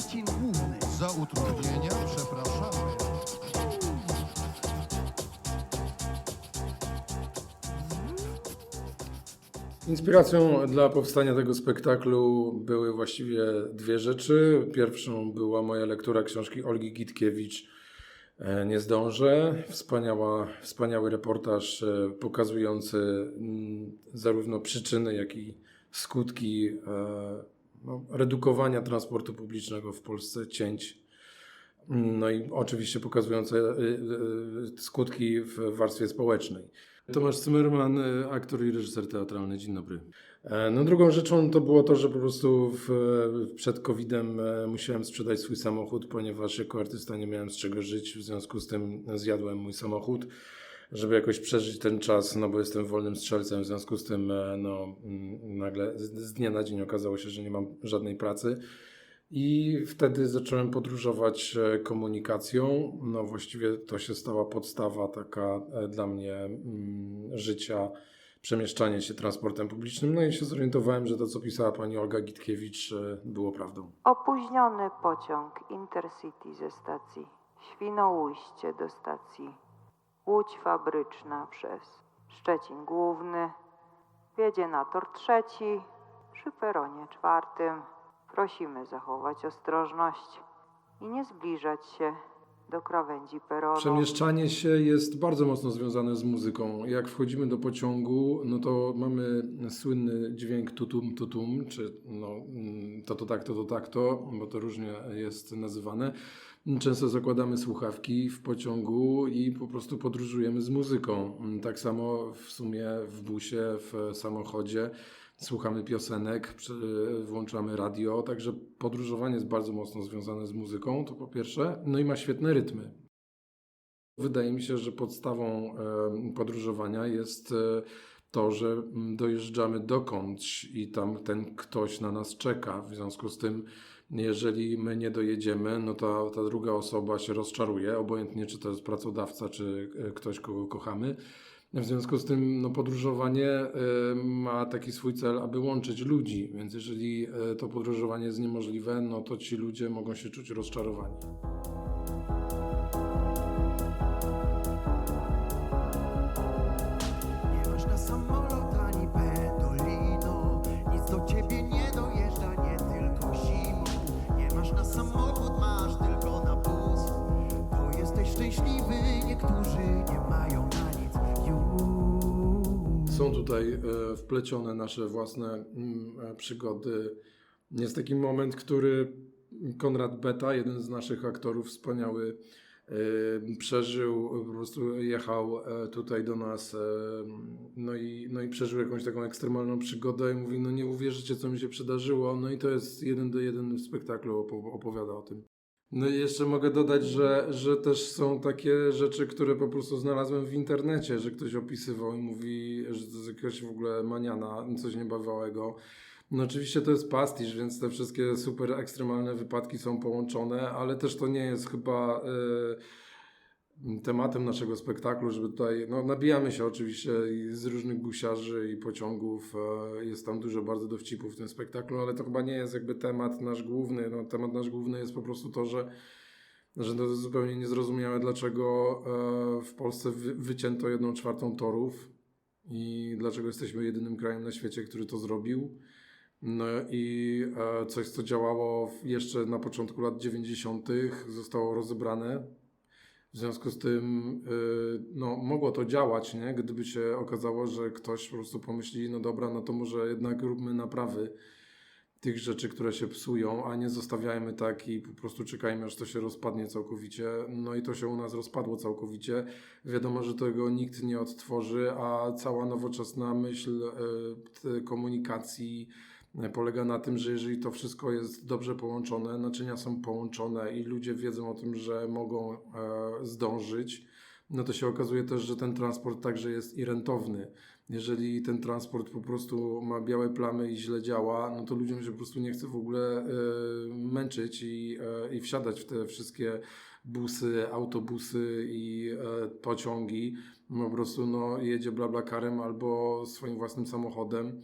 Szczecin Główny. Za utrudnienia przepraszamy. Inspiracją dla powstania tego spektaklu były właściwie dwie rzeczy. Pierwszą była moja lektura książki Olgi Gitkiewicz e, Nie zdążę. Wspaniała, wspaniały reportaż e, pokazujący mm, zarówno przyczyny, jak i skutki e, redukowania transportu publicznego w Polsce, cięć. No i oczywiście pokazujące y, y, skutki w warstwie społecznej. Tomasz Zimmerman, y, aktor i reżyser teatralny. Dzień dobry. E, No drugą rzeczą to było to, że po prostu w, przed COVID-em e, musiałem sprzedać swój samochód, ponieważ jako artysta nie miałem z czego żyć, w związku z tym zjadłem mój samochód, żeby jakoś przeżyć ten czas, no bo jestem wolnym strzelcem, w związku z tym e, no, mm, nagle z, dnia na dzień okazało się, że nie mam żadnej pracy. I wtedy zacząłem podróżować e, komunikacją. No właściwie to się stała podstawa taka e, dla mnie mm, życia, przemieszczanie się transportem publicznym. No i się zorientowałem, że to, co pisała pani Olga Gitkiewicz, było prawdą. Opóźniony pociąg Intercity ze stacji Świnoujście do stacji Łódź Fabryczna przez Szczecin Główny wjedzie na tor trzeci przy peronie czwartym. Prosimy zachować ostrożność i nie zbliżać się do krawędzi peronu. Przemieszczanie się jest bardzo mocno związane z muzyką. Jak wchodzimy do pociągu, no to mamy słynny dźwięk tutum tutum, czy no, mm, to to tak, to to tak to, bo to różnie jest nazywane. Często zakładamy słuchawki w pociągu i po prostu podróżujemy z muzyką. Tak samo w sumie w busie, w samochodzie słuchamy piosenek, włączamy radio, także podróżowanie jest bardzo mocno związane z muzyką, to po pierwsze, no i ma świetne rytmy. Wydaje mi się, że podstawą podróżowania jest e, to, że mm, dojeżdżamy dokądś i tam ten ktoś na nas czeka. W związku z tym, jeżeli my nie dojedziemy, no to ta druga osoba się rozczaruje, obojętnie czy to jest pracodawca, czy e, ktoś, kogo kochamy. W związku z tym no, podróżowanie e, ma taki swój cel, aby łączyć ludzi, więc jeżeli e, to podróżowanie jest niemożliwe, no to ci ludzie mogą się czuć rozczarowani. Są tutaj e, wplecione nasze własne mm, e, przygody. Jest taki moment, który Konrad Beta, jeden z naszych aktorów, wspaniały, e, przeżył, po prostu jechał tutaj do nas, no i, no i przeżył jakąś taką ekstremalną przygodę i mówi, no nie uwierzycie, co mi się przydarzyło. No i to jest jeden do jeden w spektaklu opo- opowiada o tym. No i jeszcze mogę dodać, że, że też są takie rzeczy, które po prostu znalazłem w internecie, że ktoś opisywał i mówi, że to jest jakaś w ogóle maniana, coś niebawałego. No oczywiście to jest pastisz, więc te wszystkie super ekstremalne wypadki są połączone, ale też to nie jest chyba e, tematem naszego spektaklu, żeby tutaj, no nabijamy się oczywiście z różnych gusiarzy i pociągów, e, jest tam dużo bardzo dowcipów w tym spektaklu, ale to chyba nie jest jakby temat nasz główny, no temat nasz główny jest po prostu to, że że to zupełnie niezrozumiałe, dlaczego e, w Polsce wy, wycięto jedną czwartą torów i dlaczego jesteśmy jedynym krajem na świecie, który to zrobił. No i e, coś, co działało jeszcze na początku lat 90., zostało rozebrane. W związku z tym, y, no, mogło to działać, nie? Gdyby się okazało, że ktoś po prostu pomyśli, no dobra, no to może jednak róbmy naprawy tych rzeczy, które się psują, a nie zostawiajmy tak i po prostu czekajmy, aż to się rozpadnie całkowicie. No i to się u nas rozpadło całkowicie. Wiadomo, że tego nikt nie odtworzy, a cała nowoczesna myśl te komunikacji polega na tym, że jeżeli to wszystko jest dobrze połączone, naczynia są połączone i ludzie wiedzą o tym, że mogą e, zdążyć, no to się okazuje też, że ten transport także jest i rentowny. Jeżeli ten transport po prostu ma białe plamy i źle działa, no to ludziom się po prostu nie chce w ogóle e, męczyć i, e, i wsiadać w te wszystkie busy, autobusy i e, pociągi. Po prostu no, jedzie blablakarem albo swoim własnym samochodem.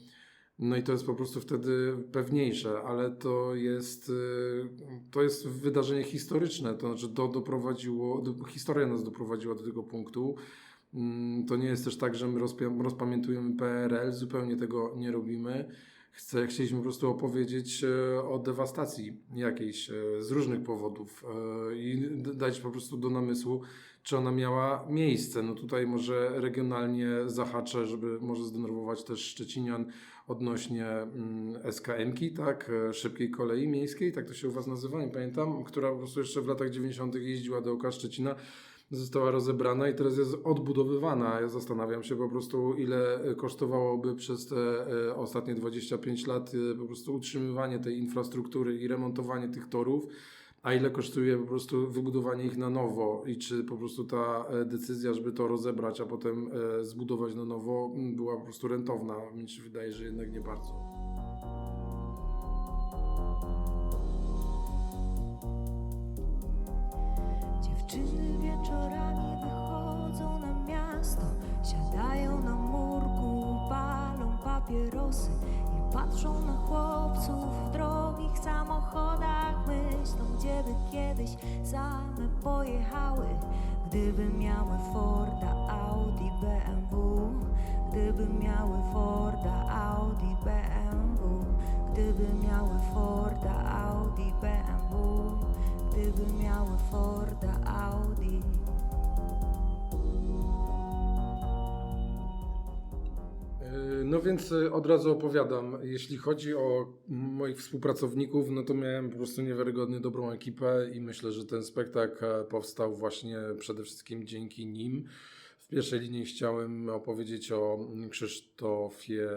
No i to jest po prostu wtedy pewniejsze, ale to jest, y, to jest wydarzenie historyczne, to znaczy to doprowadziło, do, historia nas doprowadziła do tego punktu. Mm, To nie jest też tak, że my rozpamiętujemy PRL, zupełnie tego nie robimy. Chce, chcieliśmy po prostu opowiedzieć e, o dewastacji jakiejś e, z różnych powodów e, i dać po prostu do namysłu, czy ona miała miejsce. No tutaj może regionalnie zahaczę, żeby może zdenerwować też Szczecinian odnośnie mm, SKM-ki, tak, szybkiej kolei miejskiej, tak to się u Was nazywa, nie pamiętam, która po prostu jeszcze w latach 90. jeździła dookoła Szczecina, została rozebrana i teraz jest odbudowywana. Ja zastanawiam się po prostu, ile kosztowałoby przez te e, ostatnie 25 lat e, po prostu utrzymywanie tej infrastruktury i remontowanie tych torów, a ile kosztuje po prostu wybudowanie ich na nowo i czy po prostu ta e, decyzja, żeby to rozebrać, a potem e, zbudować na nowo, była po prostu rentowna. Mi się wydaje, że jednak nie bardzo. Dziewczyny wieczorami wychodzą na miasto, siadają na murku, palą papierosy patrzą na chłopców w drogich samochodach. Myślą, gdzie by kiedyś same pojechały, gdyby miały Forda, Audi, BMW. Gdyby miały Forda, Audi, BMW. Gdyby miały Forda, Audi, BMW. Gdyby miały Forda, Audi. No więc y, od razu opowiadam. Jeśli chodzi o moich współpracowników, no to miałem po prostu niewiarygodnie dobrą ekipę i myślę, że ten spektakl e, powstał właśnie przede wszystkim dzięki nim. W pierwszej linii chciałem opowiedzieć o Krzysztofie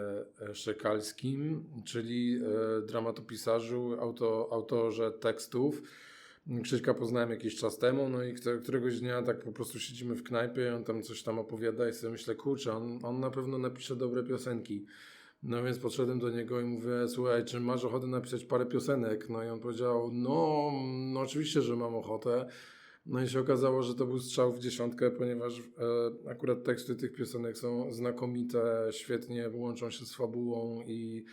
e, Szekalskim, czyli e, dramatopisarzu, auto, autorze tekstów. Krzyśka poznałem jakiś czas temu, no i któregoś dnia tak po prostu siedzimy w knajpie, on tam coś tam opowiada i sobie myślę, kurczę, on, on na pewno napisze dobre piosenki. No więc podszedłem do niego i mówię, słuchaj, czy masz ochotę napisać parę piosenek? No i on powiedział, no, no oczywiście, że mam ochotę. No i się okazało, że to był strzał w dziesiątkę, ponieważ e, akurat teksty tych piosenek są znakomite, świetnie łączą się z fabułą i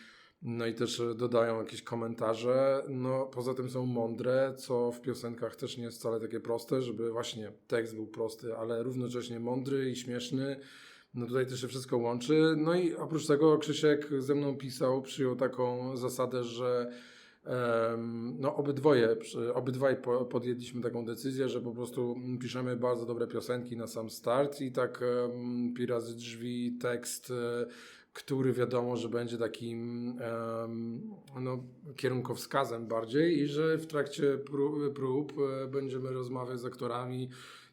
no i też e, dodają jakieś komentarze. No poza tym są mądre, co w piosenkach też nie jest wcale takie proste, żeby właśnie tekst był prosty, ale równocześnie mądry i śmieszny. No tutaj też się wszystko łączy. No i oprócz tego Krzysiek ze mną pisał, przyjął taką zasadę, że em, no obydwoje, obydwaj po- podjęliśmy taką decyzję, że po prostu piszemy bardzo dobre piosenki na sam start i tak um, pi razy drzwi, tekst, e, który wiadomo, że będzie takim no, kierunkowskazem bardziej i że w trakcie prób, prób e, będziemy rozmawiać z aktorami,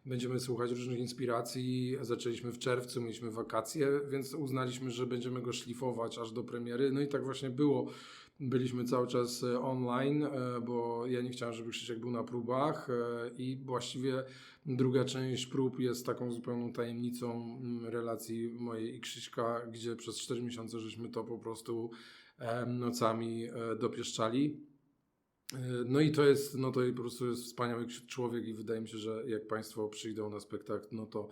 będziemy słuchać różnych inspiracji. Zaczęliśmy w czerwcu, mieliśmy wakacje, więc uznaliśmy, że będziemy go szlifować aż do premiery. No i tak właśnie było. Byliśmy cały czas e, online, e, bo ja nie chciałem, żeby Krzysiek był na próbach e, i właściwie druga część prób jest taką zupełną tajemnicą mm, relacji mojej i Krzyśka, gdzie przez 4 miesiące żeśmy to po prostu nocami dopieszczali. No i to jest, no to po prostu jest wspaniały człowiek i wydaje mi się, że jak Państwo przyjdą na spektakl, no to,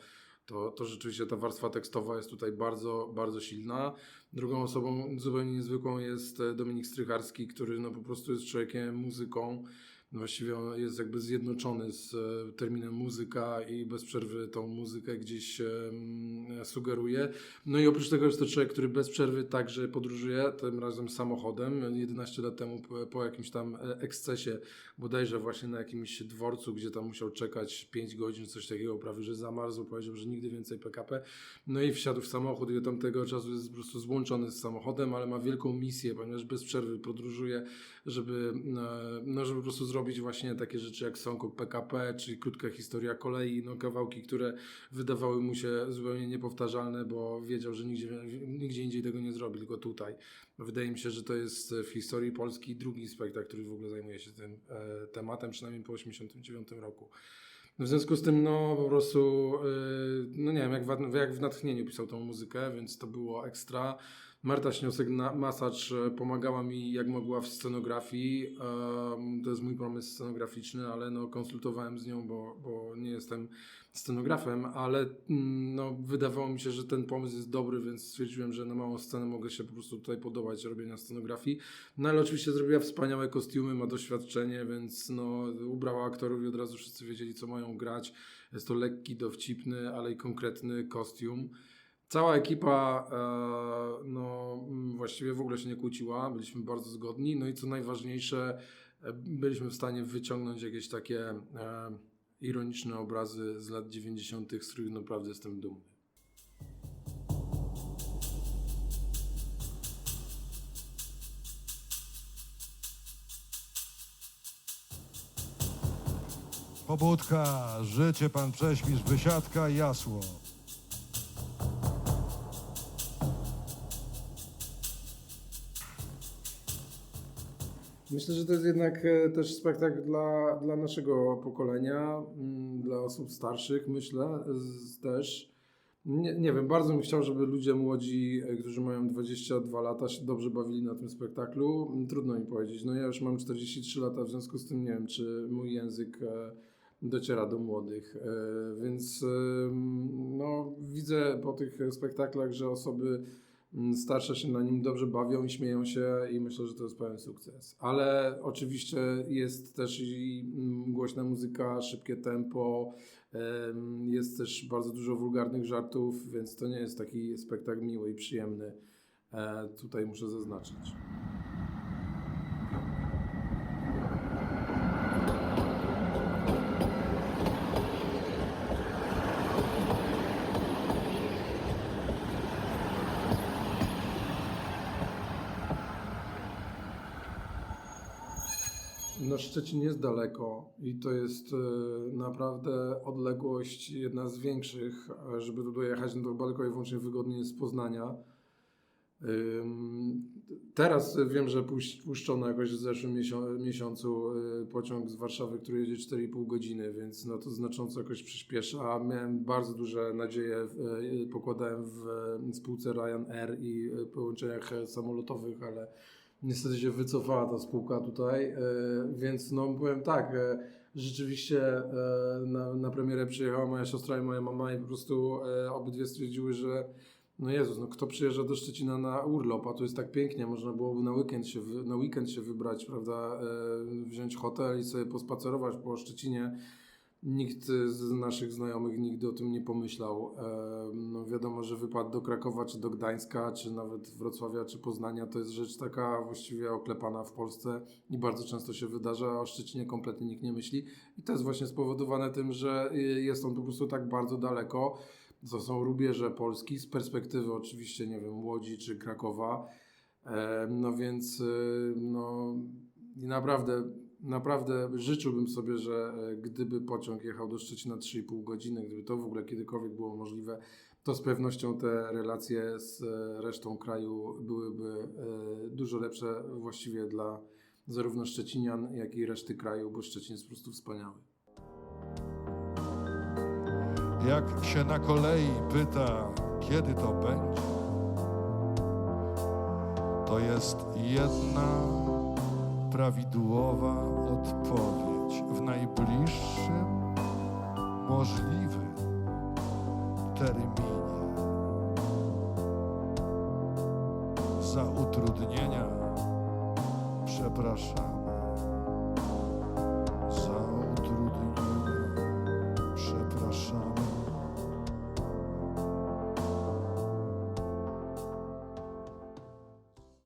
to, to rzeczywiście ta warstwa tekstowa jest tutaj bardzo, bardzo silna. Drugą osobą zupełnie niezwykłą jest e, Dominik Strycharski, który no po prostu jest człowiekiem muzyką. Właściwie jest jakby zjednoczony z e, terminem muzyka i bez przerwy tą muzykę gdzieś em, sugeruje. No i oprócz tego jest to człowiek, który bez przerwy także podróżuje, tym razem samochodem. 11 lat temu po, jakimś tam e, ekscesie, bodajże właśnie na jakimś dworcu, gdzie tam musiał czekać 5 godzin, coś takiego, prawie że zamarzł, powiedział, że nigdy więcej PKP. No i wsiadł w samochód i od tamtego czasu jest po prostu złączony z samochodem, ale ma wielką misję, ponieważ bez przerwy podróżuje, żeby, e, no, żeby po prostu zrobić właśnie takie rzeczy jak Songok PKP, czyli krótka historia kolei, no kawałki, które wydawały mu się zupełnie niepowtarzalne, bo wiedział, że nigdzie, nigdzie indziej tego nie zrobi, tylko tutaj. Wydaje mi się, że to jest w historii Polski drugi spektakl, który w ogóle zajmuje się tym e, tematem, przynajmniej po 1989 roku. W związku z tym, no po prostu, yy, no nie wiem, jak w, jak w natchnieniu pisał tą muzykę, więc to było ekstra. Marta Śniosek-Masacz e, pomagała mi jak mogła w scenografii. To jest mój pomysł scenograficzny, ale no, konsultowałem z nią, bo, bo nie jestem scenografem, ale mm, no, wydawało mi się, że ten pomysł jest dobry, więc stwierdziłem, że na małą scenę mogę się po prostu tutaj podobać robienia scenografii. No ale oczywiście zrobiła wspaniałe kostiumy, ma doświadczenie, więc no, ubrała aktorów i od razu wszyscy wiedzieli, co mają grać. Jest to lekki, dowcipny, ale i konkretny kostium. Cała ekipa e, no, mm, właściwie w ogóle się nie kłóciła, byliśmy bardzo zgodni. No i co najważniejsze, e, byliśmy w stanie wyciągnąć jakieś takie e, ironiczne obrazy z lat 90., z których naprawdę jestem dumny. Pobudka, życie pan prześpisz, wysiadka, jasło. Myślę, że to jest jednak e, też spektakl dla, dla naszego pokolenia, mm, dla osób starszych, myślę z, też. Nie, nie wiem, bardzo bym chciał, żeby ludzie młodzi, e, którzy mają 22 lata, się dobrze bawili na tym spektaklu. Mm, Trudno mi powiedzieć. No ja już mam 43 lata, w związku z tym nie wiem, czy mój język e, dociera do młodych. Więc no, widzę po tych spektaklach, że osoby starsze się na nim dobrze bawią i śmieją się i myślę, że to jest pełen sukces. Ale oczywiście jest też i mm, głośna muzyka, szybkie tempo, em, jest też bardzo dużo wulgarnych żartów, więc to nie jest taki spektakl miły i przyjemny. E, Tutaj muszę zaznaczyć. No Szczecin jest daleko i to jest e, naprawdę odległość jedna z większych, e, żeby tu dojechać, no to tylko i wyłącznie wygodnie z Poznania. Teraz wiem, że puszczono jakoś w zeszłym miesią- miesiącu y, pociąg z Warszawy, który jedzie 4,5 godziny, więc no to znacząco jakoś przyspiesza. Miałem bardzo duże nadzieje, y, pokładałem w spółce Ryanair i połączeniach e, samolotowych, ale niestety się wycofała ta spółka tutaj, y, więc no powiem tak, e, rzeczywiście e, na, na premierę przyjechała moja siostra i moja mama i po prostu e, obydwie stwierdziły, że no Jezus, no kto przyjeżdża do Szczecina na urlop, a tu jest tak pięknie, można byłoby na weekend się, na weekend się wybrać, prawda, e, wziąć hotel i sobie pospacerować po Szczecinie. Nikt z naszych znajomych nigdy o tym nie pomyślał. No wiadomo, że wypad do Krakowa, czy do Gdańska, czy nawet Wrocławia, czy Poznania to jest rzecz taka właściwie oklepana w Polsce i bardzo często się wydarza, a o Szczecinie kompletnie nikt nie myśli. I to jest właśnie spowodowane tym, że y, jest on po prostu tak bardzo daleko. To są rubieże Polski z perspektywy oczywiście, nie wiem, Łodzi czy Krakowa. No więc y, no, i naprawdę, naprawdę życzyłbym sobie, że e, gdyby pociąg jechał do Szczecina 3,5 godziny, gdyby to w ogóle kiedykolwiek było możliwe, to z pewnością te relacje z e, resztą kraju byłyby e, dużo lepsze właściwie dla zarówno Szczecinian, jak i reszty kraju, bo Szczecin jest po prostu wspaniały. Jak się na kolei pyta, kiedy to będzie, to jest jedna prawidłowa odpowiedź w najbliższym możliwym terminie. Za utrudnienia przepraszam.